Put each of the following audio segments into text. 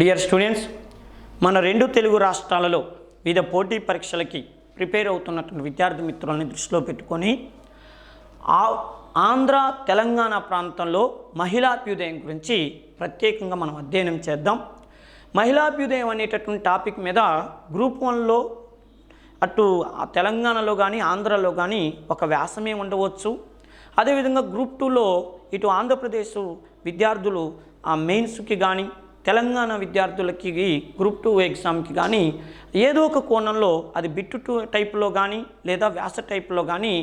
Dear students మన రెండు తెలుగు రాష్ట్రాలలో వివిధ పోటీ పరీక్షలకి ప్రిపేర్ అవుతున్నటువంటి విద్యార్థి మిత్రులని దృష్టిలో పెట్టుకొని ఆ ఆంధ్ర తెలంగాణ ప్రాంతంలో మహిళాభ్యుదయం గురించి ప్రత్యేకంగా మనం అధ్యయనం చేద్దాం. మహిళాభ్యుదయం అనేటటువంటి టాపిక్ మీద గ్రూప్ వన్లో అటు ఆ తెలంగాణలో కానీ ఆంధ్రలో కానీ ఒక వ్యాసమే ఉండవచ్చు. అదేవిధంగా గ్రూప్ టూలో ఇటు ఆంధ్రప్రదేశ్ విద్యార్థులు ఆ మెయిన్స్కి కానీ తెలంగాణ విద్యార్థులకి గ్రూప్ టూ ఎగ్జామ్కి కానీ ఏదో ఒక కోణంలో అది బిట్టు టూ టైప్లో కానీ లేదా వ్యాస టైప్లో కానీ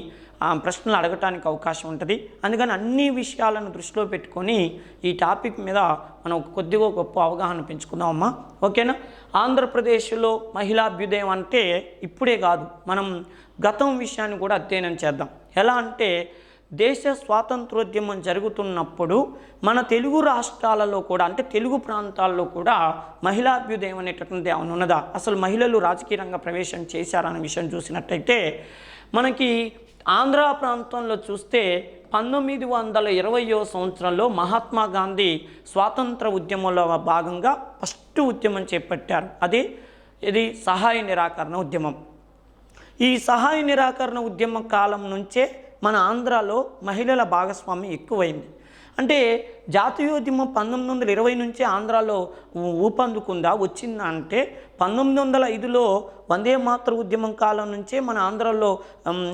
ఆ, ప్రశ్నలు అడగటానికి అవకాశం ఉంటుంది. అందుకని అన్ని విషయాలను దృష్టిలో పెట్టుకొని ఈ టాపిక్ మీద మనం కొద్దిగా గొప్ప అవగాహన పెంచుకుందామమ్మా. ఓకేనా? ఆంధ్రప్రదేశ్లో మహిళాభ్యుదయం అంటే ఇప్పుడే కాదు మనం గతం విషయాన్ని కూడా అధ్యయనం చేద్దాం. ఎలా అంటే దేశ స్వాతంత్రోద్యమం జరుగుతున్నప్పుడు మన తెలుగు రాష్ట్రాలలో కూడా అంటే తెలుగు ప్రాంతాల్లో కూడా మహిళాభ్యుదయం అనేటటువంటిది ఏమైనా ఉన్నదా? అసలు మహిళలు రాజకీయ రంగ ప్రవేశం చేశారనే విషయం చూసినట్టయితే మనకి ఆంధ్ర ప్రాంతంలో చూస్తే పంతొమ్మిది వందల ఇరవయో సంవత్సరంలో మహాత్మా గాంధీ స్వాతంత్ర ఉద్యమంలో భాగంగా ఫస్ట్ ఉద్యమం చేపట్టారు. అది ఇది సహాయ నిరాకరణ ఉద్యమం. ఈ సహాయ నిరాకరణ ఉద్యమ కాలం నుంచే మన ఆంధ్రాలో మహిళల భాగస్వామ్యం ఎక్కువైంది. అంటే జాతీయోద్యమం పంతొమ్మిది వందల ఇరవై నుంచే ఆంధ్రాలో ఊ- ఊపందుకుందా వచ్చిందా అంటే పంతొమ్మిది వందల ఐదులో వందే మాతృ ఉద్యమం కాలం నుంచే మన ఆంధ్రాలో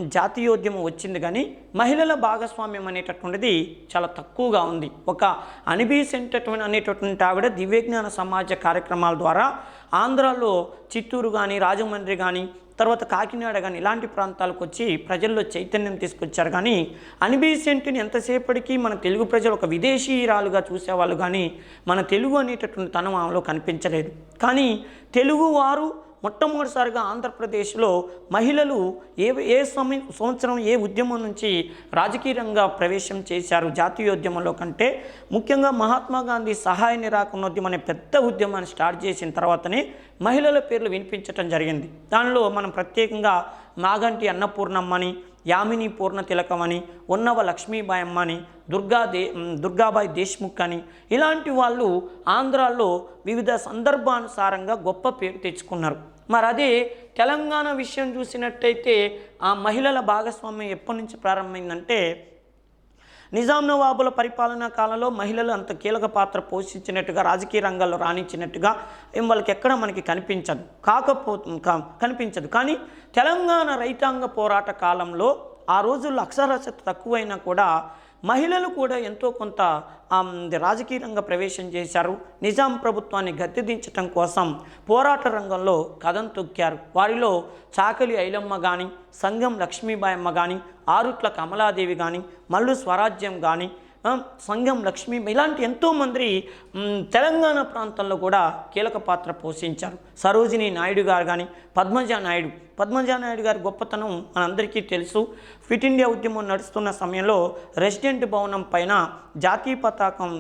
జాతీయోద్యమం వచ్చింది. కానీ మహిళల భాగస్వామ్యం అనేటటువంటిది చాలా తక్కువగా ఉంది. ఒక అనిబీసెంటటువంటి అనేటటువంటి ఆవిడ దివ్యజ్ఞాన సమాజ కార్యక్రమాల ద్వారా ఆంధ్రాలో చిత్తూరు కానీ రాజమండ్రి కానీ తర్వాత కాకినాడ కానీ ఇలాంటి ప్రాంతాలకు వచ్చి ప్రజల్లో చైతన్యం తీసుకొచ్చారు. కానీ అనిబీసెంట్ని ఎంతసేపటికి మన తెలుగు ప్రజలు ఒక విదేశీయురాలుగా చూసేవాళ్ళు కానీ మన తెలుగు అనేటటువంటి తనం ఆమెలో కనిపించలేదు. కానీ తెలుగువారు మొట్టమొదటిసారిగా ఆంధ్రప్రదేశ్లో మహిళలు ఏ ఏ సమయం సంవత్సరం ఏ ఉద్యమం నుంచి రాజకీయంగా ప్రవేశం చేశారు జాతీయోద్యమంలో కంటే ముఖ్యంగా మహాత్మా గాంధీ సహాయ నిరాకరణోద్యమం అనే పెద్ద ఉద్యమాన్ని స్టార్ట్ చేసిన తర్వాతనే మహిళల పేర్లు వినిపించటం జరిగింది. దానిలో మనం ప్రత్యేకంగా మాగంటి అన్నపూర్ణమ్మని యామిని పూర్ణ తిలకం అని ఉన్నవ లక్ష్మీబాయమ్మ అని దుర్గా దే దుర్గాబాయి దేశ్ముఖ్ అని ఇలాంటి వాళ్ళు ఆంధ్రాలో వివిధ సందర్భానుసారంగా గొప్ప పేరు తెచ్చుకున్నారు. మరి అదే తెలంగాణ విషయం చూసినట్టయితే ఆ మహిళల భాగస్వామ్యం ఎప్పటి నుంచి ప్రారంభమైందంటే నిజాం నవాబుల పరిపాలనా కాలంలో మహిళలు అంత కీలక పాత్ర పోషించినట్టుగా రాజకీయ రంగాల్లో రాణించినట్టుగా వాళ్ళకి ఎక్కడ మనకి కనిపించదు. కాకపో కా- కనిపించదు. కానీ తెలంగాణ రైతాంగ పోరాట కాలంలో ఆ రోజుల్లో అక్షరాస్యత తక్కువైనా కూడా మహిళలు కూడా ఎంతో కొంత రాజకీయ రంగ ప్రవేశం చేశారు. నిజాం ప్రభుత్వాన్ని గద్దెదించటం కోసం పోరాట రంగంలో కథం తొక్కారు. వారిలో చాకలి ఐలమ్మ కానీ సంగం లక్ష్మీబాయమ్మ కానీ ఆరుట్ల కమలాదేవి కానీ మల్లు స్వరాజ్యం కానీ సంఘం లక్ష్మీ ఇలాంటి ఎంతోమంది తెలంగాణ ప్రాంతంలో కూడా కీలక పాత్ర పోషించారు. సరోజిని నాయుడు గారు కానీ పద్మజ నాయుడు పద్మజానాయుడు గారి గొప్పతనం మనందరికీ తెలుసు. ఫిట్ ఇండియా ఉద్యమం నడుస్తున్న సమయంలో రెసిడెంట్ భవనం పైన జాతీయ పతాకం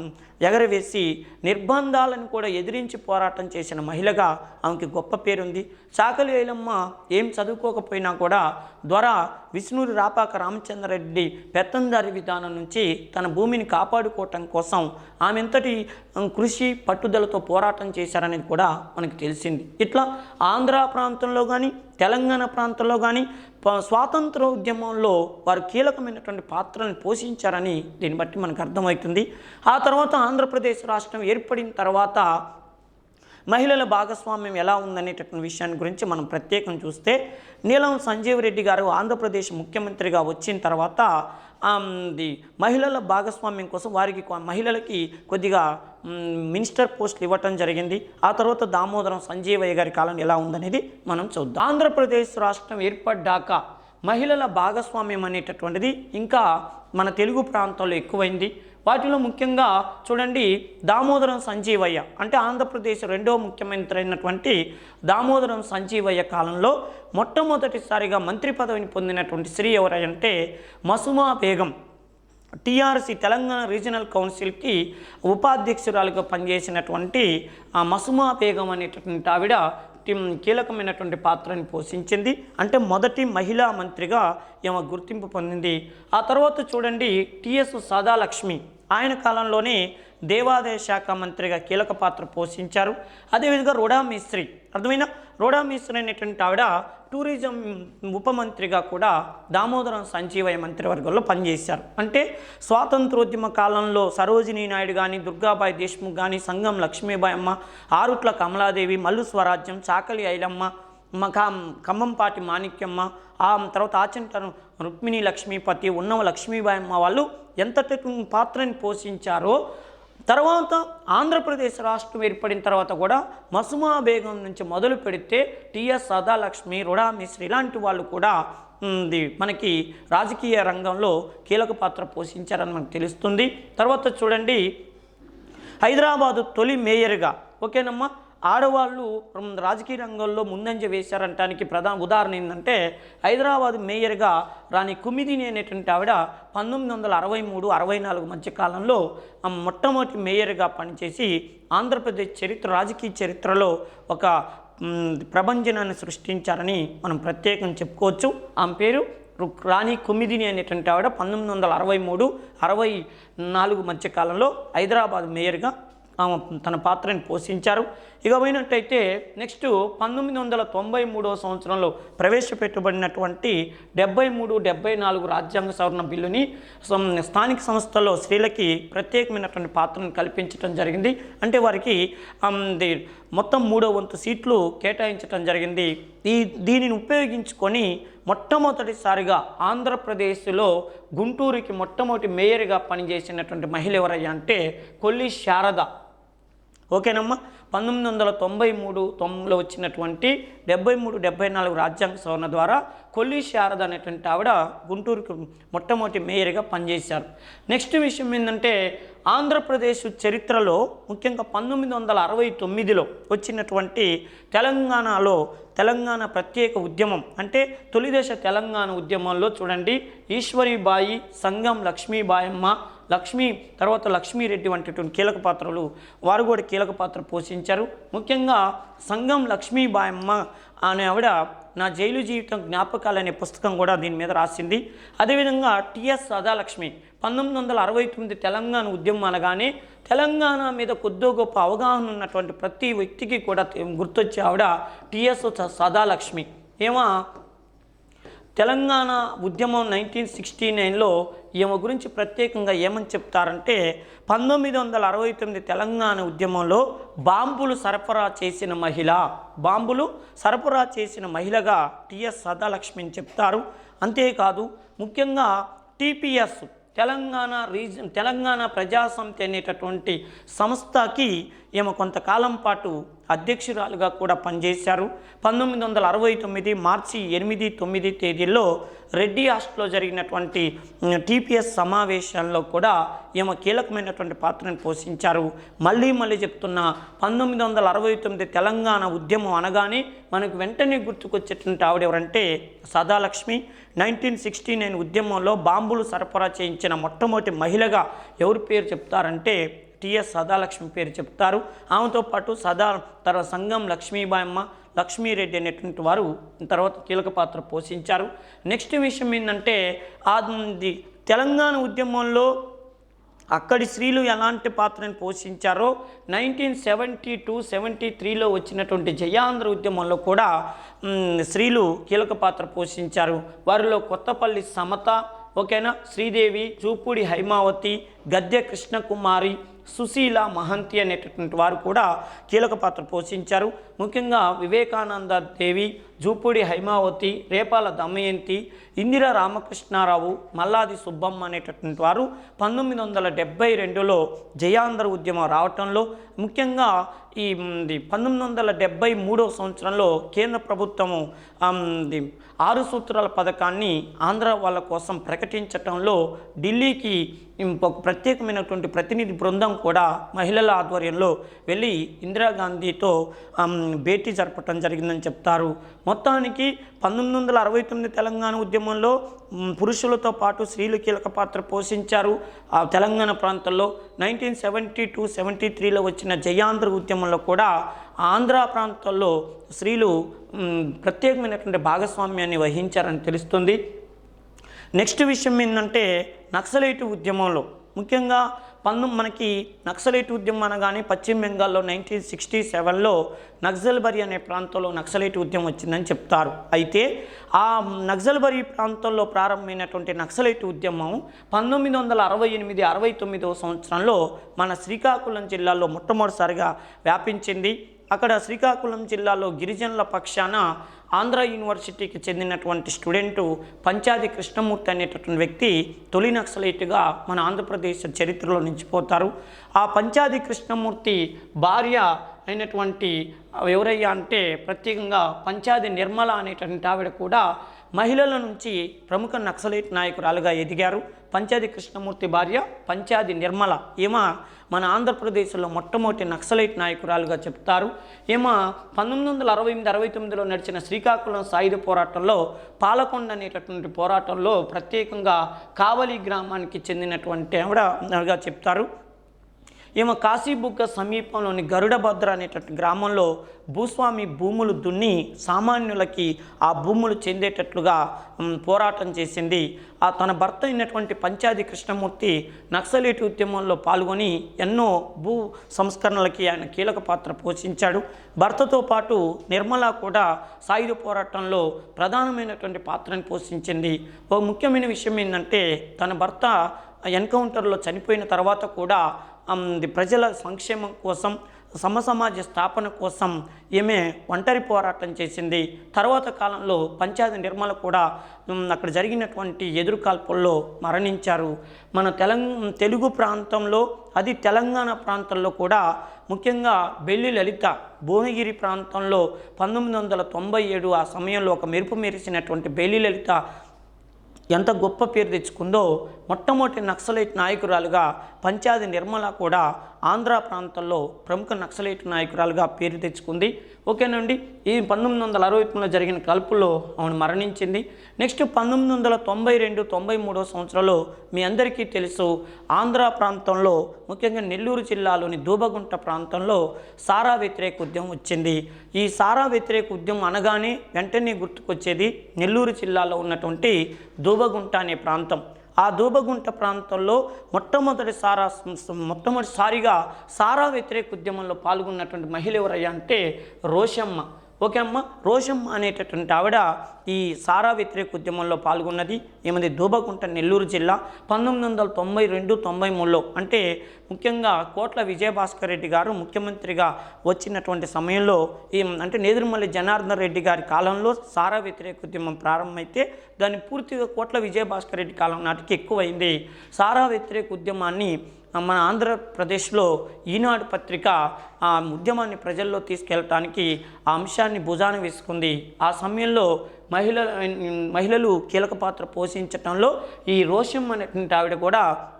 ఎగరవేసి నిర్బంధాలను కూడా ఎదిరించి పోరాటం చేసిన మహిళగా ఆమెకి గొప్ప పేరుంది. చాకలి ఐలమ్మ ఏం చదువుకోకపోయినా కూడా ద్వారా విష్ణుడు రాపాక రామచంద్రరెడ్డి పెత్తందారి విధానం నుంచి తన భూమిని కాపాడుకోవటం కోసం ఆమె ఎంతటి కృషి పట్టుదలతో పోరాటం చేశారనేది కూడా మనకు తెలిసింది. ఇట్లా ఆంధ్ర ప్రాంతంలో కానీ తెలంగాణ ప్రాంతంలో కానీ స్వాతంత్ర ఉద్యమంలో వారు కీలకమైనటువంటి పాత్రలను పోషించారని దీన్ని బట్టి మనకు అర్థమవుతుంది. ఆ తర్వాత ఆంధ్రప్రదేశ్ రాష్ట్రం ఏర్పడిన తర్వాత మహిళల భాగస్వామ్యం ఎలా ఉందనేటటువంటి విషయాన్ని గురించి మనం ప్రత్యేకం చూస్తే నీలం సంజీవ్ రెడ్డి గారు ఆంధ్రప్రదేశ్ ముఖ్యమంత్రిగా వచ్చిన తర్వాత ది మహిళల భాగస్వామ్యం కోసం వారికి మహిళలకి కొద్దిగా మినిస్టర్ పోస్టులు ఇవ్వటం జరిగింది. ఆ తర్వాత దామోదరం సంజీవయ్య గారి కాలం ఎలా ఉందనేది మనం చూద్దాం. ఆంధ్రప్రదేశ్ రాష్ట్రం ఏర్పడ్డాక మహిళల భాగస్వామ్యం అనేటటువంటిది ఇంకా మన తెలుగు ప్రాంతాల్లో ఎక్కువైంది. వాటిలో ముఖ్యంగా చూడండి దామోదరం సంజీవయ్య. అంటే ఆంధ్రప్రదేశ్ రెండో ముఖ్యమంత్రి అయినటువంటి దామోదరం సంజీవయ్య కాలంలో మొట్టమొదటిసారిగా మంత్రి పదవిని పొందినటువంటి స్త్రీ ఎవరంటే మసుమా బేగం. టీఆర్సీ తెలంగాణ రీజనల్ కౌన్సిల్కి ఉపాధ్యక్షురాలుగా పనిచేసినటువంటి ఆ మసుమా బేగం అనేటటువంటి ఆవిడ కీలకమైనటువంటి పాత్రని పోషించింది. అంటే మొదటి మహిళా మంత్రిగా ఈమె గుర్తింపు పొందింది. ఆ తర్వాత చూడండి టిఎస్ సదాలక్ష్మి. ఆయన కాలంలోనే దేవాదాయ శాఖ మంత్రిగా కీలక పాత్ర పోషించారు. అదేవిధంగా రోడా మిస్త్రి అర్థమైన రోడా మిస్త్రి అనేటువంటి ఆవిడ టూరిజం ఉప మంత్రిగా కూడా దామోదరం సంజీవయ్య మంత్రివర్గంలో పనిచేశారు. అంటే స్వాతంత్రోద్యమ కాలంలో సరోజినీ నాయుడు కానీ దుర్గాబాయి దేశ్ముఖ్ కానీ సంగం లక్ష్మీబాయి అమ్మ ఆరుట్ల కమలాదేవి మల్లు స్వరాజ్యం చాకలి ఐలమ్మ మఖా ఖమ్మంపాటి మాణిక్యమ్మ ఆ తర్వాత ఆచంటారు రుక్మిణి లక్ష్మీపతి ఉన్నవ లక్ష్మీబాయమ్మ వాళ్ళు ఎంతటి పాత్రని పోషించారో తర్వాత ఆంధ్రప్రదేశ్ రాష్ట్రం ఏర్పడిన తర్వాత కూడా మసుమా బేగం నుంచి మొదలు పెడితే టిఎస్ సదాలక్ష్మి రుడా మిశ్రీ ఇలాంటి వాళ్ళు కూడా మనకి రాజకీయ రంగంలో కీలక పాత్ర పోషించారని మనకు తెలుస్తుంది. తర్వాత చూడండి హైదరాబాదు తొలి మేయర్గా ఓకేనమ్మా? ఆడవాళ్ళు రాజకీయ రంగంలో ముందంజ వేశారంటానికి ప్రధాన ఉదాహరణ ఏంటంటే హైదరాబాద్ మేయర్గా రాణి కుమిదిని అనేటువంటి ఆవిడ పంతొమ్మిది వందల అరవై మూడు అరవై నాలుగు మధ్య కాలంలో మొట్టమొదటి మేయర్గా పనిచేసి ఆంధ్రప్రదేశ్ చరిత్ర రాజకీయ చరిత్రలో ఒక ప్రభంజనాన్ని సృష్టించారని మనం ప్రత్యేకం చెప్పుకోవచ్చు. ఆమె పేరు రాణి కుమిదిని అనేటువంటి ఆవిడ పంతొమ్మిది వందల అరవై మూడు అరవై నాలుగు మధ్య కాలంలో హైదరాబాద్ మేయర్గా ఆమె తన పాత్రని పోషించారు. ఇక పోయినట్టయితే నెక్స్ట్ పంతొమ్మిది వందల తొంభై మూడవ సంవత్సరంలో ప్రవేశపెట్టబడినటువంటి డెబ్బై మూడు డెబ్బై నాలుగు రాజ్యాంగ సవరణ బిల్లుని స్థానిక సంస్థల్లో స్త్రీలకి ప్రత్యేకమైనటువంటి పాత్రను కల్పించడం జరిగింది. అంటే వారికి ది మొత్తం మూడో వంతు సీట్లు కేటాయించడం జరిగింది. ఈ దీనిని ఉపయోగించుకొని మొట్టమొదటిసారిగా ఆంధ్రప్రదేశ్లో గుంటూరుకి మొట్టమొదటి మేయర్గా పనిచేసినటువంటి మహిళ ఎవరయ్యా అంటే కొల్లి శారద. ఓకేనమ్మా? పంతొమ్మిది వందల తొంభై మూడు తొమ్మిదిలో వచ్చినటువంటి డెబ్బై మూడు డెబ్బై నాలుగు రాజ్యాంగ సవరణ ద్వారా కొల్లి శారద అనేటువంటి ఆవిడ గుంటూరుకు మొట్టమొదటి మేయర్గా పనిచేశారు. నెక్స్ట్ విషయం ఏంటంటే ఆంధ్రప్రదేశ్ చరిత్రలో ముఖ్యంగా పంతొమ్మిది వందల అరవై తొమ్మిదిలో వచ్చినటువంటి తెలంగాణలో తెలంగాణ ప్రత్యేక ఉద్యమం అంటే తొలిదశ తెలంగాణ ఉద్యమంలో చూడండి ఈశ్వరీబాయి సంగం లక్ష్మీబాయమ్మ లక్ష్మీ తర్వాత లక్ష్మీరెడ్డి వంటి కీలక పాత్రలు వారు కూడా కీలక పాత్ర పోషించారు. ముఖ్యంగా సంగం లక్ష్మీబాయమ్మ అనే ఆవిడ నా జైలు జీవితం జ్ఞాపకాలు అనే పుస్తకం కూడా దీని మీద రాసింది. అదేవిధంగా టిఎస్ సదాలక్ష్మి పంతొమ్మిది వందల అరవై తొమ్మిది తెలంగాణ ఉద్యమం అనగానే తెలంగాణ మీద కొద్దో గొప్ప అవగాహన ఉన్నటువంటి ప్రతి వ్యక్తికి కూడా గుర్తొచ్చే ఆవిడ టిఎస్ సదాలక్ష్మి ఏమా తెలంగాణ ఉద్యమం నైన్టీన్ సిక్స్టీ నైన్లో ఈమె గురించి ప్రత్యేకంగా ఏమని చెప్తారంటే పంతొమ్మిది వందల అరవై తొమ్మిది తెలంగాణ ఉద్యమంలో బాంబులు సరఫరా చేసిన మహిళ బాంబులు సరఫరా చేసిన మహిళగా టిఎస్ సదాలక్ష్మిని చెప్తారు. అంతేకాదు ముఖ్యంగా టీపీఎస్ తెలంగాణ రీజన్ తెలంగాణ ప్రజాసమితి అనేటటువంటి సంస్థకి ఈమె కొంతకాలం పాటు అధ్యక్షురాలుగా కూడా పనిచేశారు. పంతొమ్మిది వందల అరవై తొమ్మిది మార్చి ఎనిమిది తొమ్మిది తేదీల్లో రెడ్డి హాస్టల్లో జరిగినటువంటి టీపీఎస్ సమావేశాల్లో కూడా ఈమె కీలకమైనటువంటి పాత్రను పోషించారు. మళ్ళీ మళ్ళీ చెప్తున్న పంతొమ్మిది వందల అరవై తొమ్మిది తెలంగాణ ఉద్యమం అనగానే మనకు వెంటనే గుర్తుకొచ్చేటువంటి ఆవిడ ఎవరంటే సదాలక్ష్మి. నైన్టీన్ సిక్స్టీ నైన్ ఉద్యమంలో బాంబులు సరఫరా చేయించిన మొట్టమొదటి మహిళగా ఎవరి పేరు చెప్తారంటే టిఎస్ సదాలక్ష్మి పేరు చెప్తారు. ఆమెతో పాటు సదా తర్వాత సంఘం లక్ష్మీబాయమ్మ లక్ష్మీరెడ్డి అనేటువంటి వారు తర్వాత కీలక పాత్ర పోషించారు. నెక్స్ట్ విషయం ఏంటంటే అది ది తెలంగాణ ఉద్యమంలో అక్కడి స్త్రీలు ఎలాంటి పాత్రను పోషించారో నైన్టీన్ సెవెంటీ టూ సెవెంటీ త్రీలో వచ్చినటువంటి జయాంధ్ర ఉద్యమంలో కూడా స్త్రీలు కీలక పాత్ర పోషించారు. వారిలో కొత్తపల్లి సమత ఓకేనా? శ్రీదేవి చూపూడి హైమావతి గద్దె కృష్ణకుమారి సుశీల మహంతి అనేటటువంటి వారు కూడా కీలక పాత్ర పోషించారు. ముఖ్యంగా వివేకానంద దేవి జూపూడి హైమావతి రేపాల దమయంతి ఇందిరా రామకృష్ణారావు మల్లాది సుబ్బమ్మ అనేటటువంటి వారు పంతొమ్మిది వందల డెబ్బై రెండులో జయాంధ్ర ఉద్యమం రావటంలో ముఖ్యంగా ఈ పంతొమ్మిది వందల డెబ్బై మూడో సంవత్సరంలో కేంద్ర ప్రభుత్వము ది ఆరు సూత్రాల పథకాన్ని ఆంధ్ర వాళ్ళ కోసం ప్రకటించటంలో ఢిల్లీకి ఒక ప్రత్యేకమైనటువంటి ప్రతినిధి బృందం కూడా మహిళల ఆధ్వర్యంలో వెళ్ళి ఇందిరాగాంధీతో భేటీ జరపటం జరిగిందని చెప్తారు. మొత్తానికి పంతొమ్మిది వందల అరవై తొమ్మిది తెలంగాణ ఉద్యమం ఉద్యమంలో పురుషులతో పాటు స్త్రీలు కీలక పాత్ర పోషించారు. ఆ తెలంగాణ ప్రాంతంలో నైన్టీన్ సెవెంటీ టూ సెవెంటీ త్రీలో వచ్చిన జయాంధ్ర ఉద్యమంలో కూడా ఆంధ్ర ప్రాంతాల్లో స్త్రీలు ప్రత్యేకమైనటువంటి భాగస్వామ్యాన్ని వహించారని తెలుస్తుంది. నెక్స్ట్ విషయం ఏంటంటే నక్సలైట్ ఉద్యమంలో ముఖ్యంగా పంతొమ్మిది మనకి నక్సలైట్ ఉద్యమం అనగానే పశ్చిమ బెంగాల్లో నైన్టీన్ సిక్స్టీ సెవెన్లో నక్సల్బరి అనే ప్రాంతంలో నక్సలైట్ ఉద్యమం వచ్చిందని చెప్తారు. అయితే ఆ నక్సల్బరి ప్రాంతంలో ప్రారంభమైనటువంటి నక్సలైట్ ఉద్యమం పంతొమ్మిది వందల అరవై ఎనిమిది అరవై తొమ్మిదవ సంవత్సరంలో మన శ్రీకాకుళం జిల్లాలో మొట్టమొదటిసారిగా వ్యాపించింది. అక్కడ శ్రీకాకుళం జిల్లాలో గిరిజనుల పక్షాన ఆంధ్ర యూనివర్సిటీకి చెందినటువంటి స్టూడెంటు పంచాది కృష్ణమూర్తి అనేటటువంటి వ్యక్తి తొలి నక్సలైట్గా మన ఆంధ్రప్రదేశ్ చరిత్రలో నిలిచిపోతారు. ఆ పంచాది కృష్ణమూర్తి భార్య అయినటువంటి ఎవరయ్యా అంటే ప్రత్యేకంగా పంచాది నిర్మల అనేటువంటి ఆవిడ కూడా మహిళల నుంచి ప్రముఖ నక్సలైట్ నాయకురాలుగా ఎదిగారు. పంచాది కృష్ణమూర్తి భార్య పంచాది నిర్మల. ఈమె మన ఆంధ్రప్రదేశ్లో మొట్టమొదటి నక్సలైట్ నాయకురాలుగా చెప్తారు. ఈమె పంతొమ్మిది వందల అరవై ఎనిమిది అరవై తొమ్మిదిలో నడిచిన శ్రీకాకుళం సాయుధ పోరాటంలో పాలకొండ అనేటటువంటి పోరాటంలో ప్రత్యేకంగా కావలి గ్రామానికి చెందినటువంటి ఆవిడగా చెప్తారు. ఈమె కాశీబుగ్గ సమీపంలోని గరుడభద్ర అనేటటువంటి గ్రామంలో భూస్వామి భూములు దున్ని సామాన్యులకి ఆ భూములు చెందేటట్లుగా పోరాటం చేసింది. ఆ తన భర్త అయినటువంటి పంచాది కృష్ణమూర్తి నక్సలేటి ఉద్యమంలో పాల్గొని ఎన్నో భూ సంస్కరణలకి ఆయన కీలక పాత్ర పోషించాడు. భర్తతో పాటు నిర్మల కూడా సాయుధ పోరాటంలో ప్రధానమైనటువంటి పాత్రను పోషించింది. ఒక ముఖ్యమైన విషయం ఏంటంటే తన భర్త ఎన్కౌంటర్లో చనిపోయిన తర్వాత కూడా ప్రజల సంక్షేమం కోసం సమసమాజ స్థాపన కోసం ఈమె ఒంటరి పోరాటం చేసింది. తర్వాత కాలంలో పంచాయతీ నిర్మల కూడా అక్కడ జరిగినటువంటి ఎదురుకాల్పుల్లో మరణించారు. మన తెలంగ తెలుగు ప్రాంతంలో అది తెలంగాణ ప్రాంతంలో కూడా ముఖ్యంగా బెల్లి లలిత భువనగిరి ప్రాంతంలో పంతొమ్మిది వందల తొంభై ఏడు ఆ సమయంలో ఒక మెరుపు మెరిసినటువంటి బెల్లి లలిత ఎంత గొప్ప పేరు తెచ్చుకుందో మొట్టమొదటి నక్సలైట్ నాయకురాలుగా పంచాది నిర్మల కూడా ఆంధ్ర ప్రాంతంలో ప్రముఖ నక్సలైట్ నాయకురాలుగా పేరు తెచ్చుకుంది. ఓకేనండి ఈ పంతొమ్మిది వందల అరవై తొమ్మిదిలో జరిగిన కలుపులో ఆమెను మరణించింది. నెక్స్ట్ పంతొమ్మిది వందల తొంభై రెండు తొంభై మూడో సంవత్సరంలో మీ అందరికీ తెలుసు ఆంధ్ర ప్రాంతంలో ముఖ్యంగా నెల్లూరు జిల్లాలోని దూబగుంట ప్రాంతంలో సారా వ్యతిరేక ఉద్యమం వచ్చింది. ఈ సారా వ్యతిరేక ఉద్యమం అనగానే వెంటనే గుర్తుకొచ్చేది నెల్లూరు జిల్లాలో ఉన్నటువంటి దూబగుంట అనే ప్రాంతం. ఆ దూబగుంట ప్రాంతంలో మొట్టమొదటి సారా మొట్టమొదటిసారిగా సారా వ్యతిరేక ఉద్యమంలో పాల్గొన్నటువంటి మహిళ ఎవరయ్యా అంటే రోషమ్మ. ఓకే అమ్మ. రోషమ్మ అనేటటువంటి ఆవిడ ఈ సారా వ్యతిరేక ఉద్యమంలో పాల్గొన్నది. ఈమెది దూబగుంట నెల్లూరు జిల్లా పంతొమ్మిది వందల తొంభై రెండు తొంభై మూడులో. అంటే ముఖ్యంగా కోట్ల విజయభాస్కర్ రెడ్డి గారు ముఖ్యమంత్రిగా వచ్చినటువంటి సమయంలో ఈ అంటే నేదురుమల్లి జనార్దన్ రెడ్డి గారి కాలంలో సారా వ్యతిరేక ఉద్యమం ప్రారంభమైతే దాన్ని పూర్తిగా కోట్ల విజయభాస్కర్ రెడ్డి కాలం నాటికి ఎక్కువైంది. సారా వ్యతిరేక ఉద్యమాన్ని మన ఆంధ్రప్రదేశ్లో ఈనాడు పత్రిక ఆ ఉద్యమాన్ని ప్రజల్లో తీసుకెళ్ళటానికి ఆ అంశాన్ని భుజాన వేసుకుంది. ఆ సమయంలో మహిళ మహిళలు కీలక పాత్ర పోషించటంలో ఈ రోషం అనేటువంటి ఆవిడ కూడా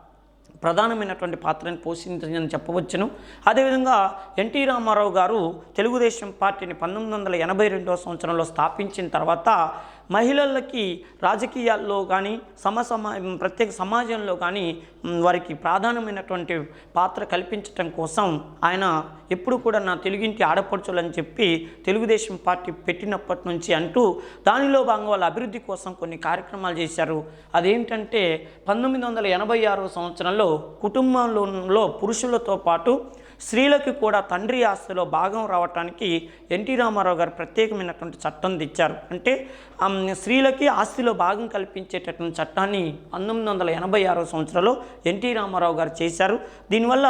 ప్రధానమైనటువంటి పాత్రను పోషించిందని చెప్పవచ్చును. అదేవిధంగా ఎన్టీ రామారావు గారు తెలుగుదేశం పార్టీని పంతొమ్మిది వందల ఎనభై రెండవ సంవత్సరంలో స్థాపించిన తర్వాత మహిళలకి రాజకీయాల్లో కానీ సమసమా ప్రత్యేక సమాజంలో కానీ వారికి ప్రధానమైనటువంటి పాత్ర కల్పించటం కోసం ఆయన ఎప్పుడు కూడా నా తెలుగింటి ఆడపడుచులని చెప్పి తెలుగుదేశం పార్టీ పెట్టినప్పటి నుంచి అంటూ దానిలో భాగంగా వాళ్ళ అభివృద్ధి కోసం కొన్ని కార్యక్రమాలు చేశారు. అదేంటంటే పంతొమ్మిది వందల ఎనభై ఆరో సంవత్సరంలో కుటుంబంలో పురుషులతో పాటు స్త్రీలకు కూడా తండ్రి ఆస్తిలో భాగం రావటానికి ఎన్టీ రామారావు గారు ప్రత్యేకమైనటువంటి చట్టం తెచ్చారు. అంటే స్త్రీలకి ఆస్తిలో భాగం కల్పించేటటువంటి చట్టాన్ని పంతొమ్మిది వందల ఎనభై ఆరో సంవత్సరంలో ఎన్టీ రామారావు గారు చేశారు. దీనివల్ల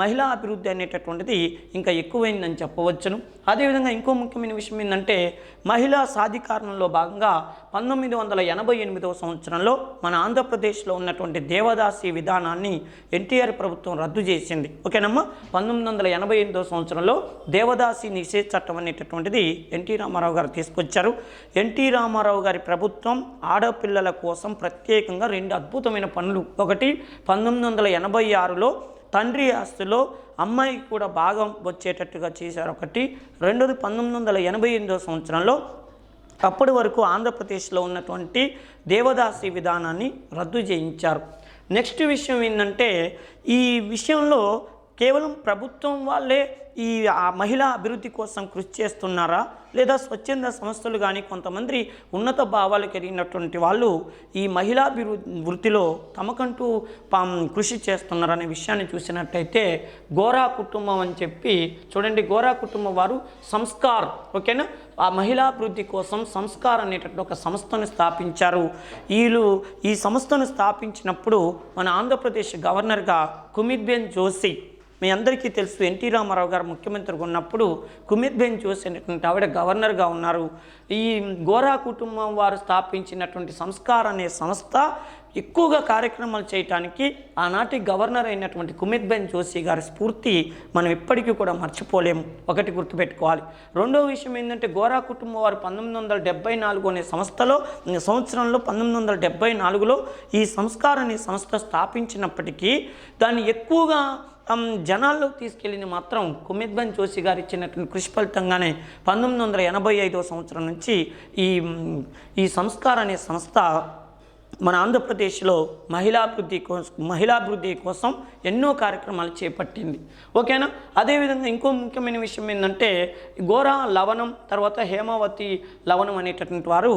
మహిళా అభివృద్ధి అనేటటువంటిది ఇంకా ఎక్కువైందని చెప్పవచ్చును. అదేవిధంగా ఇంకో ముఖ్యమైన విషయం ఏంటంటే మహిళా సాధికారణలో భాగంగా పంతొమ్మిది వందల ఎనభై ఎనిమిదవ సంవత్సరంలో మన ఆంధ్రప్రదేశ్లో ఉన్నటువంటి దేవదాసి విధానాన్ని ఎన్టీఆర్ ప్రభుత్వం రద్దు చేసింది. ఓకేనమ్మా? పంతొమ్మిది వందల ఎనభై ఎనిమిదవ సంవత్సరంలో దేవదాసి నిషేధ చట్టం అనేటటువంటిది ఎన్టీ రామారావు గారు తీసుకొచ్చారు. ఎన్టీ రామారావు గారి ప్రభుత్వం ఆడపిల్లల కోసం ప్రత్యేకంగా రెండు అద్భుతమైన పనులు. ఒకటి పంతొమ్మిది వందల ఎనభై ఆరులో తండ్రి ఆస్తిలో అమ్మాయికి కూడా భాగం వచ్చేటట్టుగా చేశారు. ఒకటి రెండోది పంతొమ్మిది వందల ఎనభై ఎనిమిదో సంవత్సరంలో అప్పటి వరకు ఆంధ్రప్రదేశ్లో ఉన్నటువంటి దేవదాసి విధానాన్ని రద్దు చేయించారు. నెక్స్ట్ విషయం ఏంటంటే ఈ విషయంలో కేవలం ప్రభుత్వం వాళ్ళే ఈ మహిళా అభివృద్ధి కోసం కృషి చేస్తున్నారా? లేదా స్వచ్ఛంద సంస్థలు కానీ కొంతమంది ఉన్నత భావాలు కలిగినటువంటి వాళ్ళు ఈ మహిళాభివృద్ధి వృత్తిలో తమకంటూ కృషి చేస్తున్నారనే విషయాన్ని చూసినట్టయితే గోరా కుటుంబం అని చెప్పి చూడండి గోరా కుటుంబం వారు సంస్కార్ ఓకేనా? ఆ మహిళాభివృద్ధి కోసం సంస్కార్ అనేటటువంటి ఒక సంస్థను స్థాపించారు. వీళ్ళు ఈ సంస్థను స్థాపించినప్పుడు మన ఆంధ్రప్రదేశ్ గవర్నర్గా కుమిద్బెన్ జోషి మీ అందరికీ తెలుసు ఎన్టీ రామారావు గారు ముఖ్యమంత్రిగా ఉన్నప్పుడు కుమిత్ బెన్ జోషి అనేటువంటి ఆవిడ గవర్నర్గా ఉన్నారు. ఈ గోరా కుటుంబం వారు స్థాపించినటువంటి సంస్కార్ అనే సంస్థ ఎక్కువగా కార్యక్రమాలు చేయటానికి ఆనాటి గవర్నర్ అయినటువంటి కుమిత్ బెన్ జోషి గారి స్ఫూర్తి మనం ఇప్పటికీ కూడా మర్చిపోలేము. ఒకటి గుర్తుపెట్టుకోవాలి. రెండో విషయం ఏంటంటే గోరా కుటుంబం వారు పంతొమ్మిది వందల డెబ్బై నాలుగు అనే సంస్థలో సంవత్సరంలో పంతొమ్మిది వందల డెబ్బై నాలుగులో ఈ సంస్కార్ అనే సంస్థ స్థాపించినప్పటికీ దాన్ని ఎక్కువగా జనాల్లోకి తీసుకెళ్ళిన మాత్రం కుమిద్బన్ జోషి గారు ఇచ్చినటువంటి కృషి ఫలితంగానే పంతొమ్మిది వందల ఎనభై ఐదో సంవత్సరం నుంచి ఈ ఈ సంస్కార అనే సంస్థ మన ఆంధ్రప్రదేశ్లో మహిళాభివృద్ధి కోసం మహిళాభివృద్ధి కోసం ఎన్నో కార్యక్రమాలు చేపట్టింది. ఓకేనా? అదేవిధంగా ఇంకో ముఖ్యమైన విషయం ఏంటంటే గోరా లవణం తర్వాత హేమావతి లవణం అనేటటువంటి వారు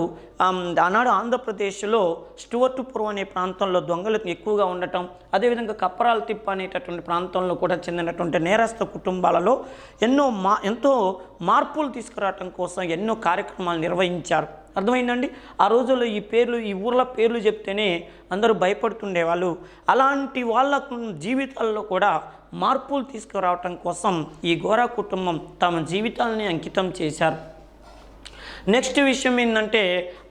ఆనాడు ఆంధ్రప్రదేశ్లో స్టువర్టుపురం అనే ప్రాంతంలో దొంగలు ఎక్కువగా ఉండటం అదేవిధంగా కప్పరాల తిప్ప అనేటటువంటి ప్రాంతంలో కూడా చెందినటువంటి నేరస్థ కుటుంబాలలో ఎన్నో మా ఎంతో మార్పులు తీసుకురావటం కోసం ఎన్నో కార్యక్రమాలు నిర్వహించారు. అర్థమైందండి? ఆ రోజుల్లో ఈ పేర్లు ఈ ఊర్ల పేర్లు చెప్తేనే అందరూ భయపడుతుండేవాళ్ళు. అలాంటి వాళ్ళ జీవితాల్లో కూడా మార్పులు తీసుకురావటం కోసం ఈ గోరా కుటుంబం తమ జీవితాలని అంకితం చేశారు. నెక్స్ట్ విషయం ఏంటంటే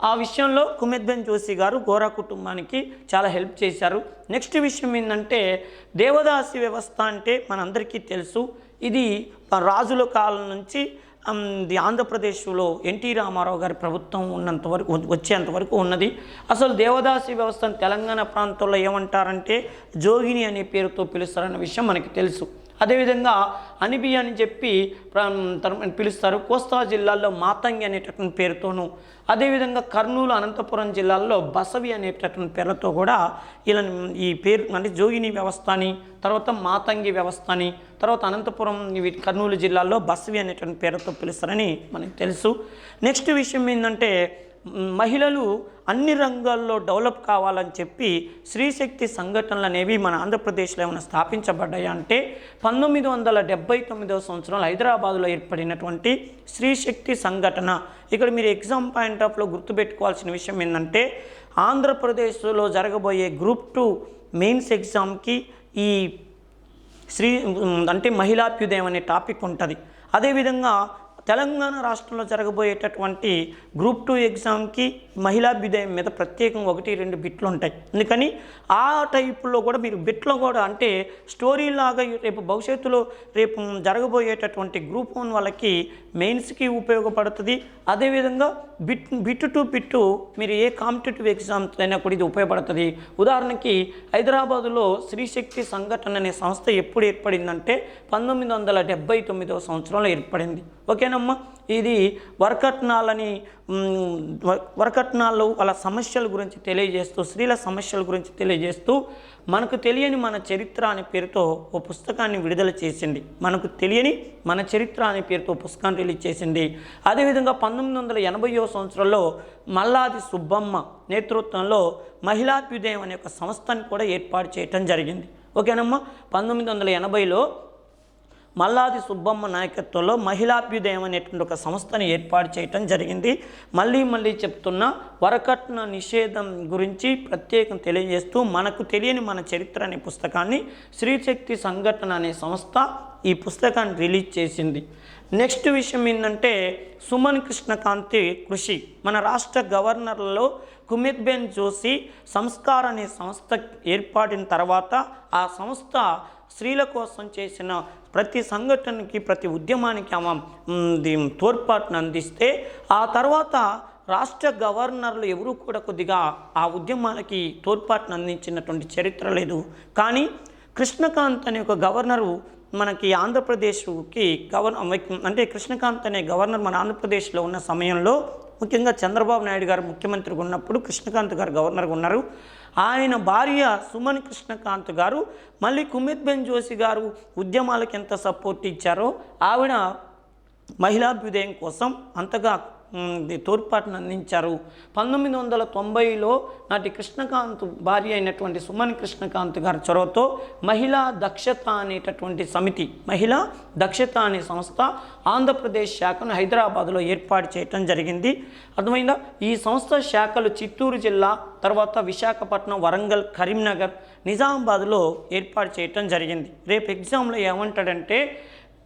ఆ విషయంలో కుమెద్బెన్ జోషి గారు గోరా కుటుంబానికి చాలా హెల్ప్ చేశారు. నెక్స్ట్ విషయం ఏంటంటే దేవదాసి వ్యవస్థ అంటే మనందరికీ తెలుసు. ఇది రాజుల కాలం నుంచి ఆంధ్రప్రదేశ్లో ఎన్టీ రామారావు గారి ప్రభుత్వం ఉన్నంత వరకు వచ్చేంత వరకు ఉన్నది. అసలు దేవదాసి వ్యవస్థను తెలంగాణ ప్రాంతంలో ఏమంటారంటే జోగిని అనే పేరుతో పిలుస్తారన్న విషయం మనకి తెలుసు. అదేవిధంగా అనిబి అని చెప్పి పిలుస్తారు. కోస్తా జిల్లాల్లో మాతంగి అనేటటువంటి పేరుతోనూ అదేవిధంగా కర్నూలు అనంతపురం జిల్లాల్లో బసవి అనేటటువంటి పేర్లతో కూడా ఇలా ఈ పేరు అంటే జోగిని వ్యవస్థ అని తర్వాత మాతంగి వ్యవస్థ అని తర్వాత అనంతపురం కర్నూలు జిల్లాల్లో బసవి అనేటువంటి పేరుతో పిలుస్తారని మనకు తెలుసు. నెక్స్ట్ విషయం ఏంటంటే మహిళలు అన్ని రంగాల్లో డెవలప్ కావాలని చెప్పి స్త్రీశక్తి సంఘటనలు అనేవి మన ఆంధ్రప్రదేశ్లో ఏమైనా స్థాపించబడ్డాయంటే పంతొమ్మిది వందల డెబ్బై తొమ్మిదవ సంవత్సరంలో హైదరాబాదులో ఏర్పడినటువంటి స్త్రీశక్తి సంఘటన. ఇక్కడ మీరు ఎగ్జామ్ పాయింట్ ఆఫ్లో గుర్తుపెట్టుకోవాల్సిన విషయం ఏంటంటే ఆంధ్రప్రదేశ్లో జరగబోయే గ్రూప్ టూ మెయిన్స్ ఎగ్జామ్కి ఈ శ్రీ అంటే మహిళాభ్యుదయం అనే టాపిక్ ఉంటుంది. అదేవిధంగా తెలంగాణ రాష్ట్రంలో జరగబోయేటటువంటి గ్రూప్ టూ ఎగ్జామ్కి మహిళాభ్యుదయం మీద ప్రత్యేకంగా ఒకటి రెండు బిట్లు ఉంటాయి. అందుకని ఆ టైపులో కూడా మీరు బిట్లో కూడా అంటే స్టోరీ లాగా రేపు భవిష్యత్తులో రేపు జరగబోయేటటువంటి గ్రూప్ వన్ వాళ్ళకి మెయిన్స్కి ఉపయోగపడుతుంది. అదేవిధంగా బిట్ బిట్ టు బిట్టు మీరు ఏ కాంపిటేటివ్ ఎగ్జామ్స్ అయినా కూడా ఇది ఉపయోగపడుతుంది. ఉదాహరణకి హైదరాబాదులో శ్రీశక్తి సంఘటన అనే సంస్థ ఎప్పుడు ఏర్పడిందంటే పంతొమ్మిది వందల డెబ్బై తొమ్మిదవ సంవత్సరంలో ఏర్పడింది. ఓకేనమ్మా? ఇది వరకట్నాలని మ్, వరకట్నాలు వాళ్ళ సమస్యల గురించి తెలియజేస్తూ స్త్రీల సమస్యల గురించి తెలియజేస్తూ మనకు తెలియని మన చరిత్ర అనే పేరుతో ఓ పుస్తకాన్ని విడుదల చేసింది. మనకు తెలియని మన చరిత్ర అనే పేరుతో పుస్తకాన్ని రిలీజ్ చేసింది. అదేవిధంగా పంతొమ్మిది వందల ఎనభైవ సంవత్సరంలో మల్లాది సుబ్బమ్మ నేతృత్వంలో మహిళాభ్యుదయం అనే ఒక సంస్థని కూడా ఏర్పాటు చేయటం జరిగింది. ఓకేనమ్మా? పంతొమ్మిది వందల ఎనభైలో మల్లాది సుబ్బమ్మ నాయకత్వంలో మహిళాభ్యుదయం అనేటువంటి ఒక సంస్థని ఏర్పాటు చేయటం జరిగింది. మళ్ళీ మళ్ళీ చెప్తున్న వరకట్న నిషేధం గురించి ప్రత్యేకం తెలియజేస్తూ మనకు తెలియని మన చరిత్ర అనే పుస్తకాన్ని శ్రీశక్తి సంఘటన అనే సంస్థ ఈ పుస్తకాన్ని రిలీజ్ చేసింది. నెక్స్ట్ విషయం ఏంటంటే సుమన్ కృష్ణకాంతి కృషి. మన రాష్ట్ర గవర్నర్లలో కుమిత్బెన్ జోషి సంస్కార్ అనే సంస్థ ఏర్పాటిన తర్వాత ఆ సంస్థ స్త్రీల కోసం చేసిన ప్రతి సంఘటనకి ప్రతి ఉద్యమానికి ఆమె తోడ్పాటును అందిస్తే ఆ తర్వాత రాష్ట్ర గవర్నర్లు ఎవరు కూడా కొద్దిగా ఆ ఉద్యమాలకి తోడ్పాటును అందించినటువంటి చరిత్ర లేదు. కానీ కృష్ణకాంత్ అనే ఒక గవర్నరు మనకి ఆంధ్రప్రదేశ్కి గవర్నర్ అంటే కృష్ణకాంత్ అనే గవర్నర్ మన ఆంధ్రప్రదేశ్లో ఉన్న సమయంలో ముఖ్యంగా చంద్రబాబు నాయుడు గారు ముఖ్యమంత్రిగా ఉన్నప్పుడు కృష్ణకాంత్ గారు గవర్నర్గా ఉన్నారు. ఆయన భార్య సుమన్ కృష్ణకాంత్ గారు మళ్ళీ కుమిత్ బెన్ జోషి గారు ఉద్యమాలకు ఎంత సపోర్ట్ ఇచ్చారో ఆవిడ మహిళాభ్యుదయం కోసం అంతగా తోడ్పాటును అందించారు. పంతొమ్మిది వందల తొంభైలో నాటి కృష్ణకాంత్ భార్య అయినటువంటి సుమన్ కృష్ణకాంత్ గారి చొరవతో మహిళా దక్షత అనేటటువంటి సమితి మహిళా దక్షత అనే సంస్థ ఆంధ్రప్రదేశ్ శాఖను హైదరాబాద్లో ఏర్పాటు చేయటం జరిగింది. అర్థమైందా? ఈ సంస్థ శాఖలు చిత్తూరు జిల్లా తర్వాత విశాఖపట్నం వరంగల్ కరీంనగర్ నిజామాబాద్లో ఏర్పాటు చేయటం జరిగింది. రేపు ఎగ్జామ్లో ఏమంటాడంటే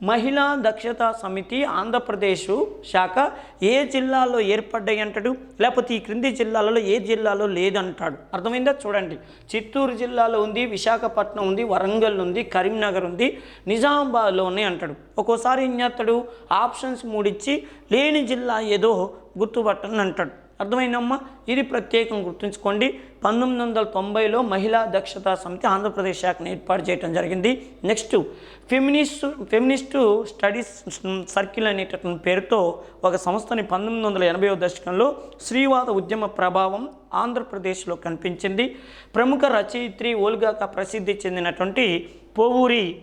మహిళా దక్షతా సమితి ఆంధ్రప్రదేశ్ శాఖ ఏ జిల్లాలో ఏర్పడ్డాయి అంటాడు లేకపోతే ఈ క్రింది జిల్లాలలో ఏ జిల్లాలో లేదంటాడు? అర్థమైందా? చూడండి. చిత్తూరు జిల్లాలో ఉంది విశాఖపట్నం ఉంది వరంగల్ ఉంది కరీంనగర్ ఉంది నిజామాబాద్లో ఉన్నాయి అంటాడు. ఒక్కోసారి ఏం చేస్తాడు? ఆప్షన్స్ మూడిచ్చి లేని జిల్లా ఏదో గుర్తుపట్టని అంటాడు అర్థమైందమ్మా? ఇది ప్రత్యేకం గుర్తుంచుకోండి. పంతొమ్మిది వందల తొంభైలో మహిళా దక్షతా సమితి ఆంధ్రప్రదేశ్ శాఖను ఏర్పాటు చేయడం జరిగింది. Next feminist feminist studies circle అనేటటువంటి పేరుతో ఒక సంస్థని పంతొమ్మిది వందల ఎనభై దశకంలో శ్రీవాద ఉద్యమ ప్రభావం ఆంధ్రప్రదేశ్లో కనిపించింది. ప్రముఖ రచయిత్రి ఓల్గాక ప్రసిద్ధి చెందినటువంటి పోవూరి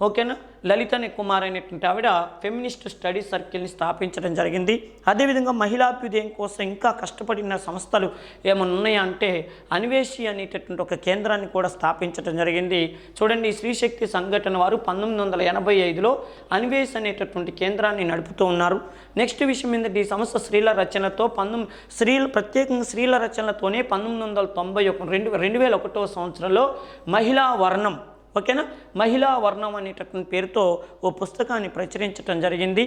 ఓకేనా? లలిత అనే కుమార్ అనేటువంటి ఆవిడ ఫెమినిస్ట్ స్టడీ సర్కిల్ని స్థాపించడం జరిగింది. అదేవిధంగా మహిళాభ్యుదయం కోసం ఇంకా కష్టపడిన సంస్థలు ఏమైనా ఉన్నాయా అంటే అన్వేషి అనేటటువంటి ఒక కేంద్రాన్ని కూడా స్థాపించడం జరిగింది. చూడండి ఈ శ్రీశక్తి సంఘటన వారు పంతొమ్మిది వందల ఎనభై ఐదులో అన్వేష్ అనేటటువంటి కేంద్రాన్ని నడుపుతూ ఉన్నారు. నెక్స్ట్ విషయం ఏంటంటే ఈ సంస్థ స్త్రీల రచనతో పంతొమ్మిది స్త్రీల ప్రత్యేకంగా స్త్రీల రచనలతోనే పంతొమ్మిది వందల తొంభై ఒక రెండు రెండు వేల ఒకటో సంవత్సరంలో మహిళా వర్ణం ఓకేనా? మహిళా వర్ణం అనేటటువంటి పేరుతో ఓ పుస్తకాన్ని ప్రచురించడం జరిగింది.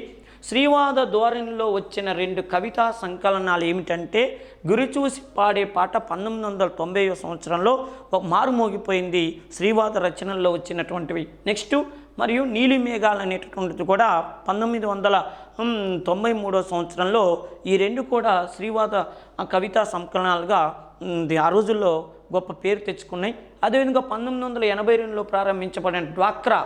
శ్రీవాద ధోరణిలో వచ్చిన రెండు కవితా సంకలనాలు ఏమిటంటే గురి చూసి పాడే పాట పంతొమ్మిది వందల తొంభై సంవత్సరంలో ఒక మారుమోగిపోయింది శ్రీవాద రచనల్లో వచ్చినటువంటివి. నెక్స్ట్ మరియు నీలి మేఘాలు అనేటటువంటిది కూడా పంతొమ్మిది వందల తొంభై మూడో సంవత్సరంలో ఈ రెండు కూడా శ్రీవాద కవితా సంకలనాలుగా ఆ రోజుల్లో గొప్ప పేరు తెచ్చుకున్నాయి. అదేవిధంగా పంతొమ్మిది వందల ఎనభై రెండులో ప్రారంభించబడిన డ్వాక్రా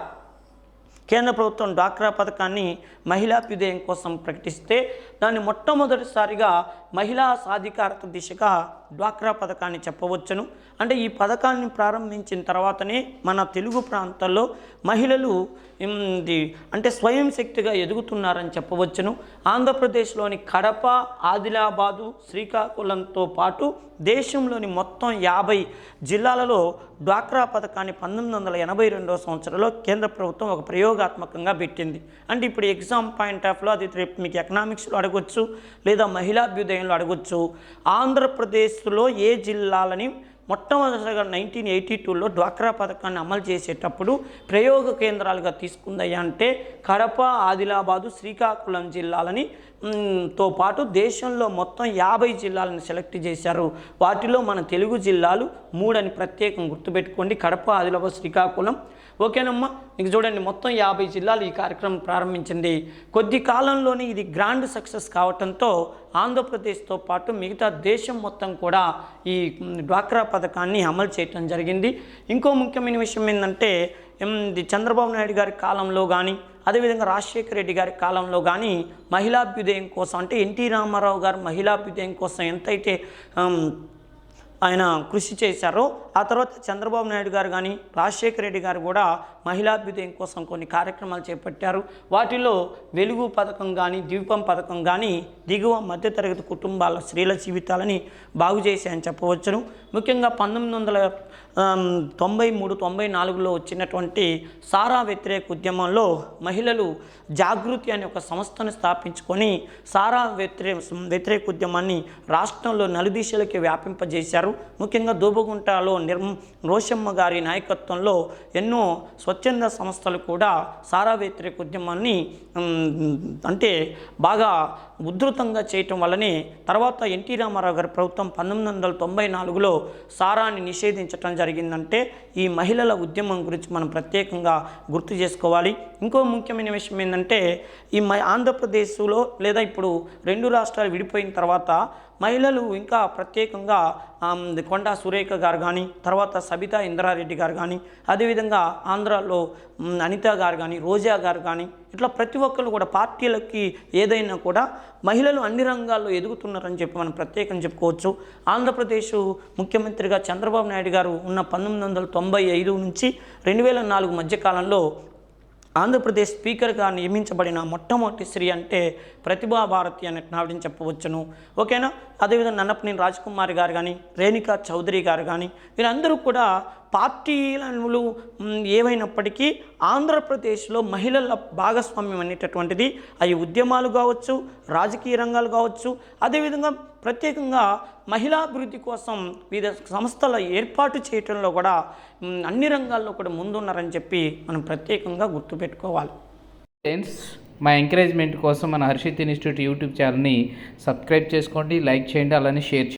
కేంద్ర ప్రభుత్వం డ్వాక్రా పథకాన్ని మహిళాభ్యుదయం కోసం ప్రకటిస్తే దాన్ని మొట్టమొదటిసారిగా మహిళా సాధికారత దిశగా డ్వాక్రా పథకాన్ని చెప్పవచ్చును. అంటే ఈ పథకాన్ని ప్రారంభించిన తర్వాతనే మన తెలుగు ప్రాంతాల్లో మహిళలు అంటే స్వయం శక్తిగా ఎదుగుతున్నారని చెప్పవచ్చును. ఆంధ్రప్రదేశ్లోని కడప ఆదిలాబాదు శ్రీకాకుళంతో పాటు దేశంలోని మొత్తం యాభై జిల్లాలలో డ్వాక్రా పథకాన్ని పంతొమ్మిది వందల ఎనభై రెండవ సంవత్సరంలో కేంద్ర ప్రభుత్వం ఒక ప్రయోగాత్మకంగా పెట్టింది. అంటే ఇప్పుడు ఎగ్జామ్ పాయింట్ ఆఫ్లో అది రేపు మీకు ఎకనామిక్స్లో అడగొచ్చు. లేదా మహిళాభ్యుదయం మహిళాభ్యుదయంలో అడగొచ్చు. ఆంధ్రప్రదేశ్లో ఏ జిల్లాలని మొట్టమొదటిగా నైన్టీన్ ఎయిటీ టూలో డ్వాక్రా పథకాన్ని అమలు చేసేటప్పుడు ప్రయోగ కేంద్రాలుగా తీసుకుందయ్యా అంటే కడప ఆదిలాబాదు శ్రీకాకుళం జిల్లాలని తో పాటు దేశంలో మొత్తం యాభై జిల్లాలను సెలెక్ట్ చేశారు. వాటిలో మన తెలుగు జిల్లాలు మూడని ప్రత్యేకం గుర్తుపెట్టుకోండి. కడప ఆదిలాబాద్ శ్రీకాకుళం ఓకేనమ్మా? ఇంక చూడండి మొత్తం యాభై జిల్లాలు ఈ కార్యక్రమం ప్రారంభించింది. కొద్ది కాలంలోనే ఇది గ్రాండ్ సక్సెస్ కావటంతో ఆంధ్రప్రదేశ్తో పాటు మిగతా దేశం మొత్తం కూడా ఈ డ్వాక్రా పథకాన్ని అమలు చేయటం జరిగింది. ఇంకో ముఖ్యమైన విషయం ఏంటంటే ఇది చంద్రబాబు నాయుడు గారి కాలంలో కానీ అదేవిధంగా రాజశేఖర రెడ్డి గారి కాలంలో కానీ మహిళాభ్యుదయం కోసం అంటే ఎన్టీ రామారావు గారు మహిళాభ్యుదయం కోసం ఎంతైతే ఆయన కృషి చేశారు. ఆ తర్వాత చంద్రబాబు నాయుడు గారు కానీ రాజశేఖర రెడ్డి గారు కూడా మహిళాభ్యుదయం కోసం కొన్ని కార్యక్రమాలు చేపట్టారు. వాటిలో వెలుగు పథకం కానీ ద్వీపం పథకం కానీ దిగువ మధ్యతరగతి కుటుంబాల స్త్రీల జీవితాలని బాగు చేశాయని చెప్పవచ్చును. ముఖ్యంగా పంతొమ్మిది వందల తొంభై మూడు తొంభై నాలుగులో వచ్చినటువంటి సారా వ్యతిరేక ఉద్యమంలో మహిళలు జాగృతి అనే ఒక సంస్థను స్థాపించుకొని సారా వ్యతిరేక వ్యతిరేక ఉద్యమాన్ని రాష్ట్రంలో నలుదిశలకి వ్యాపింపజేశారు. ముఖ్యంగా దూబగుంటలో నిర్మ రోషమ్మ గారి నాయకత్వంలో ఎన్నో స్వచ్ఛంద సంస్థలు కూడా సారా వ్యతిరేక ఉద్యమాన్ని అంటే బాగా ఉధృతంగా చేయటం వల్లనే తర్వాత ఎన్టీ రామారావు గారి ప్రభుత్వం పంతొమ్మిది వందల తొంభై నాలుగులో సారాన్ని నిషేధించటం జరిగిందంటే ఈ మహిళల ఉద్యమం గురించి మనం ప్రత్యేకంగా గుర్తు చేసుకోవాలి. ఇంకో ముఖ్యమైన విషయం ఏంటంటే ఈ మ ఆంధ్రప్రదేశ్లో లేదా ఇప్పుడు రెండు రాష్ట్రాలు విడిపోయిన తర్వాత మహిళలు ఇంకా ప్రత్యేకంగా కొండా సురేఖ గారు కానీ తర్వాత సబితా ఇంద్రారెడ్డి గారు కానీ అదేవిధంగా ఆంధ్రాలో అనిత గారు కానీ రోజా గారు కానీ ఇట్లా ప్రతి ఒక్కరు కూడా పార్టీలకి ఏదైనా కూడా మహిళలు అన్ని రంగాల్లో ఎదుగుతున్నారని చెప్పి మనం ప్రత్యేకం చెప్పుకోవచ్చు. ఆంధ్రప్రదేశ్ ముఖ్యమంత్రిగా చంద్రబాబు నాయుడు గారు ఉన్న పంతొమ్మిది వందల తొంభై ఐదు నుంచి రెండు వేల నాలుగు మధ్యకాలంలో ఆంధ్రప్రదేశ్ స్పీకర్గా నియమించబడిన మొట్టమొదటి స్త్రీ అంటే ప్రతిభా భారతి అనే నావిడిని చెప్పవచ్చును. ఓకేనా? అదేవిధంగా నన్నపనేని రాజకుమారి గారు కానీ రేణుకా చౌదరి గారు కానీ వీరందరూ కూడా పార్టీలు ఏవైనప్పటికీ ఆంధ్రప్రదేశ్లో మహిళల భాగస్వామ్యం అనేటటువంటిది అవి ఉద్యమాలు కావచ్చు రాజకీయ రంగాలు కావచ్చు అదేవిధంగా ప్రత్యేకంగా మహిళాభివృద్ధి కోసం వివిధ సంస్థల ఏర్పాటు చేయటంలో కూడా అన్ని రంగాల్లో కూడా ముందున్నారని చెప్పి మనం ప్రత్యేకంగా గుర్తుపెట్టుకోవాలి. ఫ్రెండ్స్ మా ఎంకరేజ్మెంట్ కోసం మన హర్షిత్ ఇన్స్టిట్యూట్ యూట్యూబ్ ఛానల్ని సబ్స్క్రైబ్ చేసుకోండి లైక్ చేయండి అలానే షేర్ చేయండి.